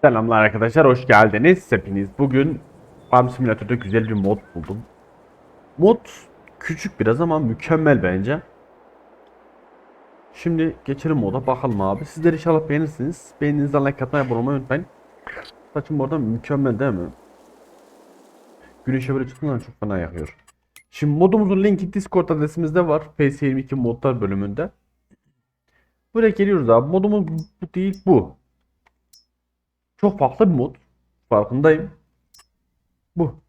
Selamlar arkadaşlar, hoş geldiniz. Hepiniz bugün Farm Simulator'da güzel bir mod buldum. Mod küçük biraz ama mükemmel bence. Şimdi geçelim moda bakalım abi. Sizler inşallah beğenirsiniz. Beğeninizden like atmayı abone olmayı unutmayın. Saçım bu arada mükemmel değil mi? Güneşe böyle çıktığından çok fena yakıyor. Şimdi modumuzun linki Discord adresimizde var. PS22 modlar bölümünde. Buraya geliyoruz abi. Modumuz bu değil bu. Çok farklı bir mod. Farkındayım. Bu.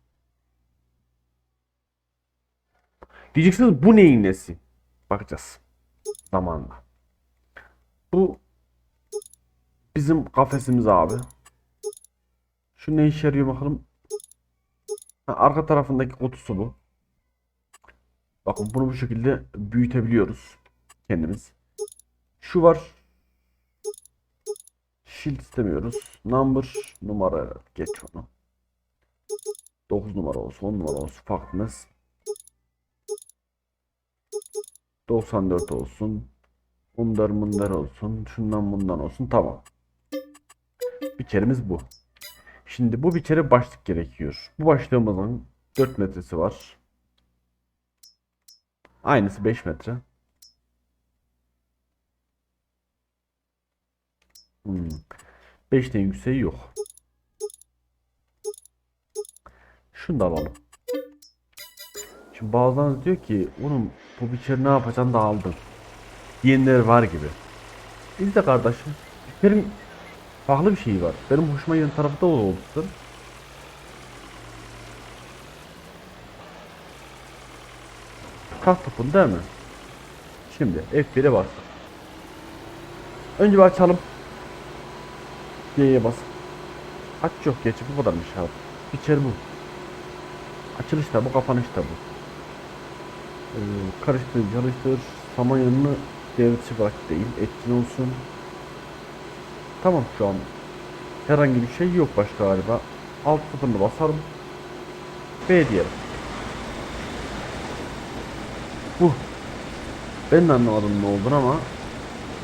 Diyeceksiniz bu neyin nesi? Bakacağız. Zamanla. Bu bizim kafesimiz abi. Şu ne işe yarıyor bakalım. Ha, arka tarafındaki kutusu bu. Bakın bunu bu şekilde büyütebiliyoruz kendimiz. Şu var. Shield istemiyoruz. Number numara geç onu. 9 numara olsun 10 numara olsun fark etmez. 94 olsun. Bunlar bunlar olsun. Şundan bundan olsun. Tamam. Bir keremiz bu. Şimdi bu bir kere başlık gerekiyor. Bu başlığımızın 4 metresi var. Aynısı 5 metre. Hmm. 5'ten yükseği yok. Şunu da alalım. Şimdi bazılarınız diyor ki oğlum bu biçer ne yapacaksın da aldın. Diyenler var gibi. Biz de kardeşim. Benim farklı bir şey var. Benim hoşuma giden tarafı da olsun. Kalk topun değil mi? Şimdi F1'e bas. Önce bir açalım. Y'ye bas. Aç yok geç bu kadarmış abi. İçeri bu. Açılış da bu kapanış da bu. Ee, karıştır çalıştır. Samanyolu'nu devretçi bırak değil. Etkin olsun. Tamam şu an. Herhangi bir şey yok başka galiba. Alt sıfırını basarım. B diyelim. Bu. Ben de anlamadım ne olduğunu ama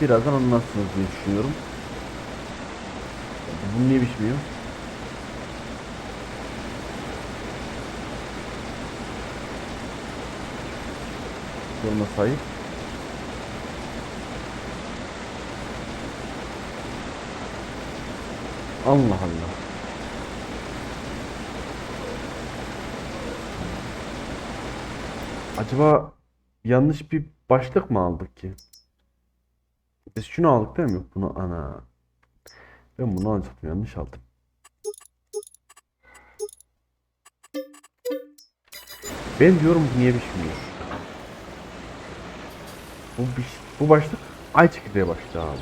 birazdan anlarsınız diye düşünüyorum. Bu niye pişmiyor? Soruna sahip. Allah Allah. Acaba yanlış bir başlık mı aldık ki? Biz şunu aldık değil mi? Bunu ana. Ben bunu alacaktım yanlış aldım. Ben diyorum niye pişmiyor? Bu, biş- bu başlık ay çekirdeği başlığı abi.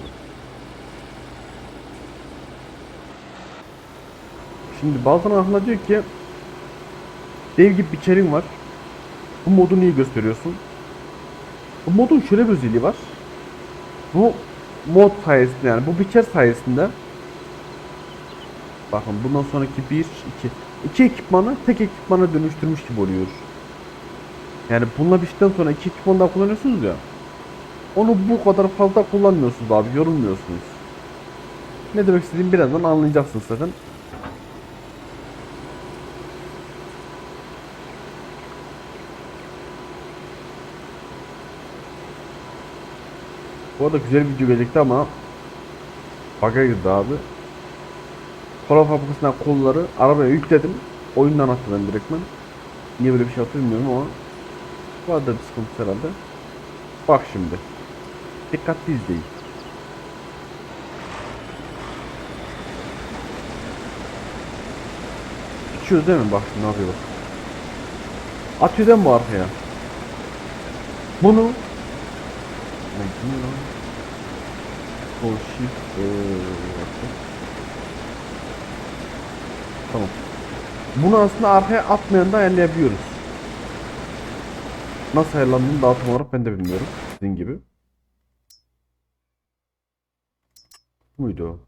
Şimdi bazen aklına diyor ki dev gibi bir içeriğin var. Bu modu niye gösteriyorsun? Bu modun şöyle bir özelliği var. Bu mod sayesinde yani bu biçer sayesinde bakın bundan sonraki bir iki iki ekipmanı tek ekipmana dönüştürmüş gibi oluyor. Yani bununla biçtikten sonra iki ekipman daha kullanıyorsunuz ya. Onu bu kadar fazla kullanmıyorsunuz abi yorulmuyorsunuz. Ne demek istediğimi birazdan anlayacaksınız zaten. Bu arada güzel bir video gelecekti ama Bug'a girdi abi. Kola fabrikasından kolları arabaya yükledim. Oyundan atladım direktmen. Niye böyle bir şey yaptı bilmiyorum ama Vardı bir sıkıntı herhalde. Bak şimdi. Dikkatli izleyin. İçiyoruz değil mi? Bak ne yapıyor bak. Atıyor değil mi bu arkaya? Bunu ne kim lan? O shift eee, Tamam. Bunu aslında arkaya atmayan da ayarlayabiliyoruz. Nasıl ayarlandığını daha tam olarak ben de bilmiyorum. Sizin gibi. Buydu o.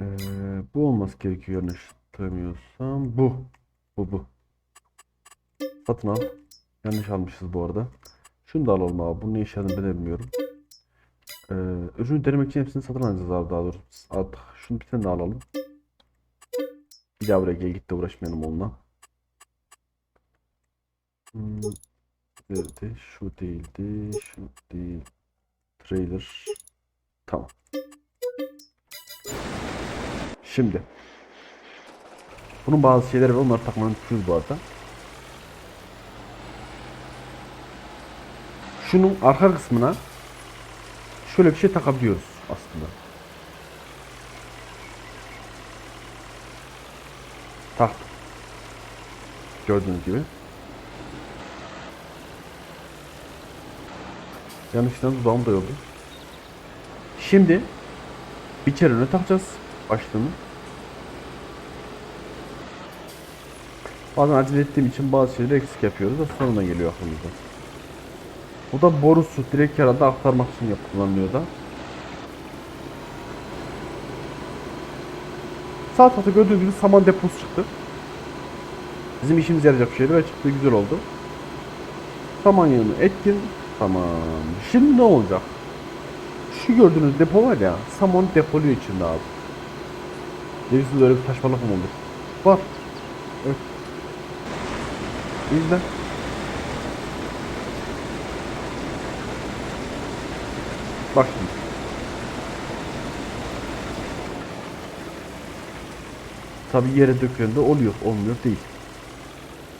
Ee, bu olması gerekiyor yanlış hatırlamıyorsam. Bu. Bu bu. Satın al. Yanlış almışız bu arada. Şunu da alalım abi. Bunun ne işe ben bilmiyorum. Ee, ürünü denemek için hepsini satın alacağız abi daha doğrusu. Artık şunu bir tane daha alalım. Bir daha buraya gel git de uğraşmayalım onunla. Hmm, nerede? Şu değildi. Şu değil. Trailer. Tamam. Şimdi. Bunun bazı şeyleri var. Onları takmanın tuşuyuz bu arada. Şunun arka kısmına şöyle bir şey takabiliyoruz aslında. Taktım. Gördüğünüz gibi. Yanlışlıkla dudağım da yordu. Şimdi bir kere öne takacağız başlığını. Bazen acele ettiğim için bazı şeyleri eksik yapıyoruz da sonuna geliyor aklımıza. Bu da borusu direkt herhalde aktarmak için kullanılıyor da. Sağ tarafta gördüğünüz gibi saman deposu çıktı. Bizim işimize yarayacak bir şeydi ve çıktı güzel oldu. Saman yığını etkin. Tamam. Şimdi ne olacak? Şu gördüğünüz depo var ya, saman depoluyor içinde abi. Denizde öyle bir taşmalık mı olur? Var. Evet. İzle. Bak. Tabi yere döküldüğünde oluyor, olmuyor değil.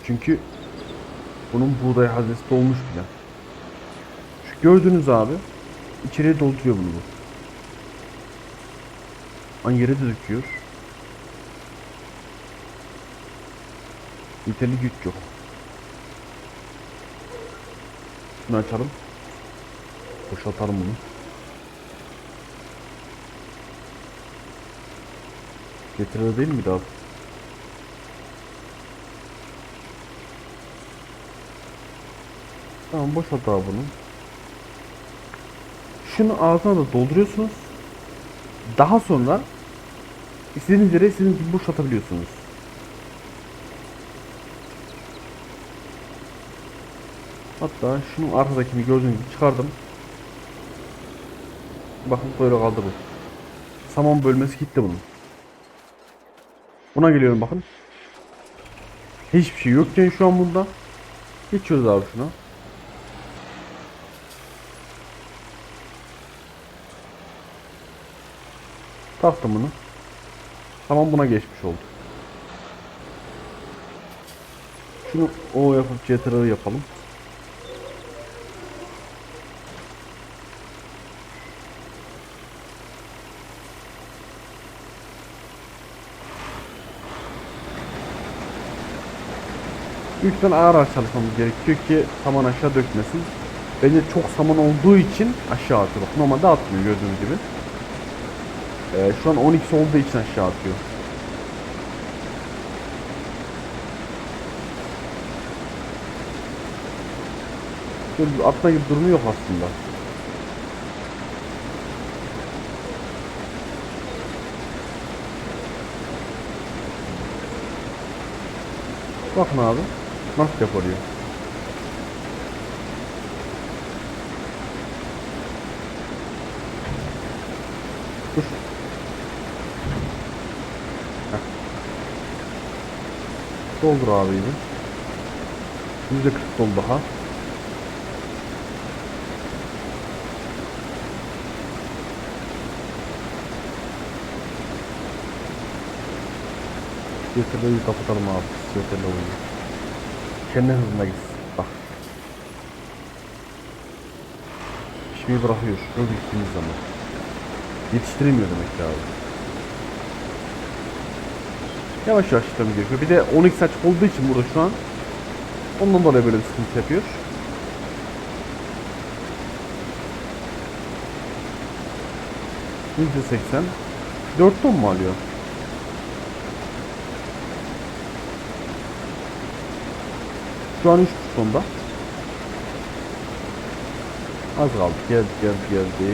Çünkü bunun buğday haznesi dolmuş bile. Şu gördüğünüz abi içeriye dolduruyor bunu bu. An yere de döküyor. Yeterli güç yok. Şunu açalım. Boşaltalım bunu. Getirir değil miydi abi? Tamam boşalt abi bunu. Şunu ağzına da dolduruyorsunuz. Daha sonra istediğiniz yere istediğiniz gibi boşaltabiliyorsunuz. Hatta şunun arkadakini gördüğünüz gibi çıkardım. Bakın böyle kaldı bu. Saman bölmesi gitti bunun. Buna geliyorum bakın. Hiçbir şey yokken şu an bunda. Geçiyoruz abi şuna. Taktım bunu. Tamam buna geçmiş oldu. Şunu O yapıp CTRL yapalım. Lütfen ağır ağır çalışmamız gerekiyor ki saman aşağı dökmesin. Bence çok saman olduğu için aşağı atıyor. Bak normalde atmıyor gördüğünüz gibi. Ee, şu an 12 olduğu için aşağı atıyor. Şöyle atma gibi durumu yok aslında. Bakın abi. Nasıl yapılıyor? Dur. Heh. Doldur abi yine. Yüzde kırk dolu daha. Yeterli kapatalım abi. Yeterli oyunu. Kendi hızına gitsin. Bak. Pişmeyi bırakıyor. Şöyle gittiğimiz zaman. Yetiştiremiyor demek ki abi. Yavaş yavaş işlemi gerekiyor. Bir de 12 açık olduğu için burada şu an. Ondan dolayı böyle bir sıkıntı yapıyor. Yüzde seksen. Dört ton mu alıyor? Şu an 3 tonda. Az kaldı. Geldi geldi geldi.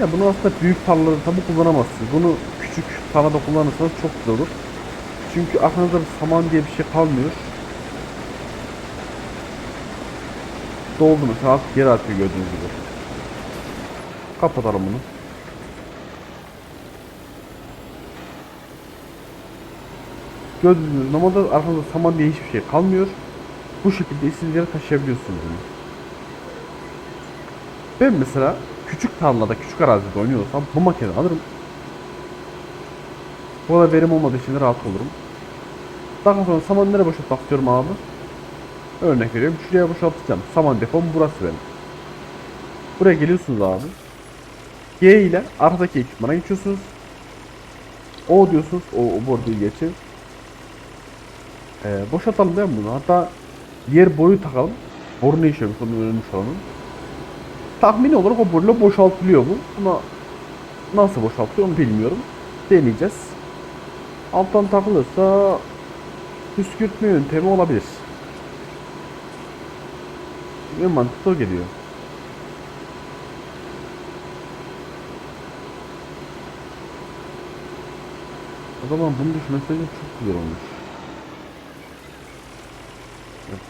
Ya bunu aslında büyük tarlalarda tabi kullanamazsınız. Bunu küçük tarlada kullanırsanız çok güzel olur. Çünkü aklınızda bir saman diye bir şey kalmıyor. Doldu mesela geri atıyor gördüğünüz gibi. Kapatalım bunu. Gördüğünüz normalde arkanızda saman diye hiçbir şey kalmıyor. Bu şekilde istediğiniz yere taşıyabiliyorsunuz bunu. Ben mesela küçük tarlada, küçük arazide oynuyorsam bu makineyi alırım. Bu kadar verim olmadığı için rahat olurum. Daha sonra saman nereye boşaltmak istiyorum abi? Örnek veriyorum. Şuraya boşaltacağım. Saman depom burası benim. Buraya geliyorsunuz abi. G ile arkadaki ekipmana geçiyorsunuz. O diyorsunuz. O, o bordoyu geçin. Ee, boşaltalım değil bunu? Hatta diğer boruyu takalım. Boru ne onu öğrenmiş olalım. Tahmini olarak o boruyla boşaltılıyor bu. Ama nasıl boşaltılıyor onu bilmiyorum. Deneyeceğiz. Alttan takılırsa püskürtme yöntemi olabilir. En mantıklı geliyor. O zaman bunu düşünmeseydim çok güzel olmuş.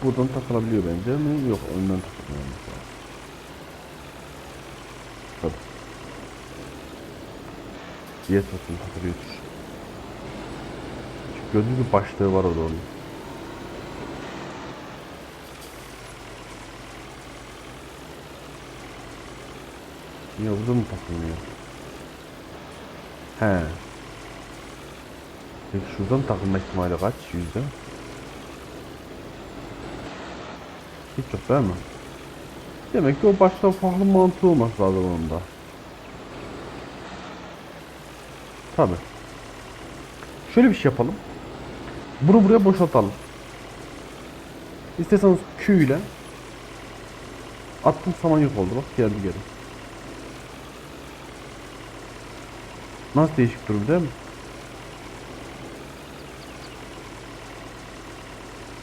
Buradan takılabiliyor bence mi? Yok önden takılıyor. Tabii. Diğer taraftan takılıyordur. Gördüğünüz gibi başlığı var orada onun. Niye burada mı takılmıyor? He. Peki şuradan takılma ihtimali kaç? Yüzde? Hiç yok değil mi? Demek ki o başta farklı mantığı olması lazım onun da. Tabi. Şöyle bir şey yapalım. Bunu buraya boşaltalım. İsterseniz Q ile attım saman yok oldu bak geldi geri. Nasıl değişik durum değil mi?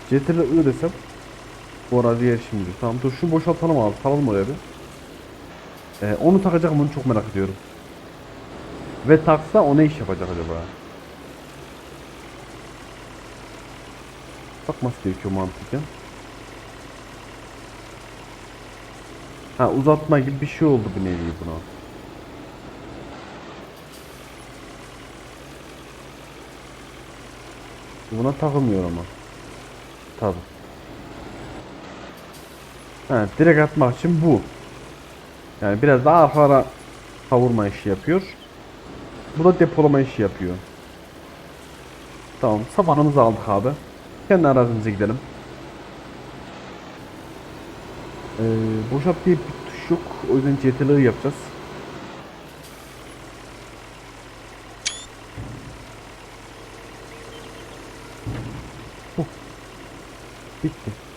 CTRL I desem bu arada yer şimdi. Tamam dur şunu boşaltalım abi. Salalım oraya bir. Ee, onu takacak mı onu çok merak ediyorum. Ve taksa o ne iş yapacak acaba? Takması gerekiyor mantıken. Ha uzatma gibi bir şey oldu bir nevi buna. Buna takılmıyor ama. Tabi. Ha, direkt atmak için bu. Yani biraz daha arkara kavurma işi yapıyor. Bu da depolama işi yapıyor. Tamam, sabanımızı aldık abi. Kendi arazimize gidelim. Ee, boşalt diye bir tuş yok. O yüzden CTRL'ı yapacağız. Huh. Bitti.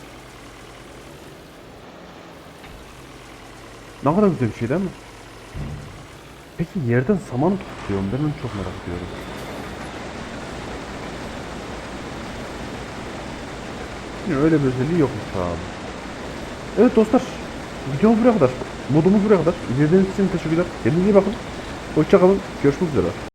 Ne kadar güzel bir şey değil mi? Peki yerden saman tutuyor mu? Ben onu çok merak ediyorum. Yine öyle bir özelliği yokmuş abi. Evet dostlar. Videomuz buraya kadar. Modumuz buraya kadar. İzlediğiniz için teşekkürler. Kendinize iyi bakın. Hoşçakalın. Görüşmek üzere.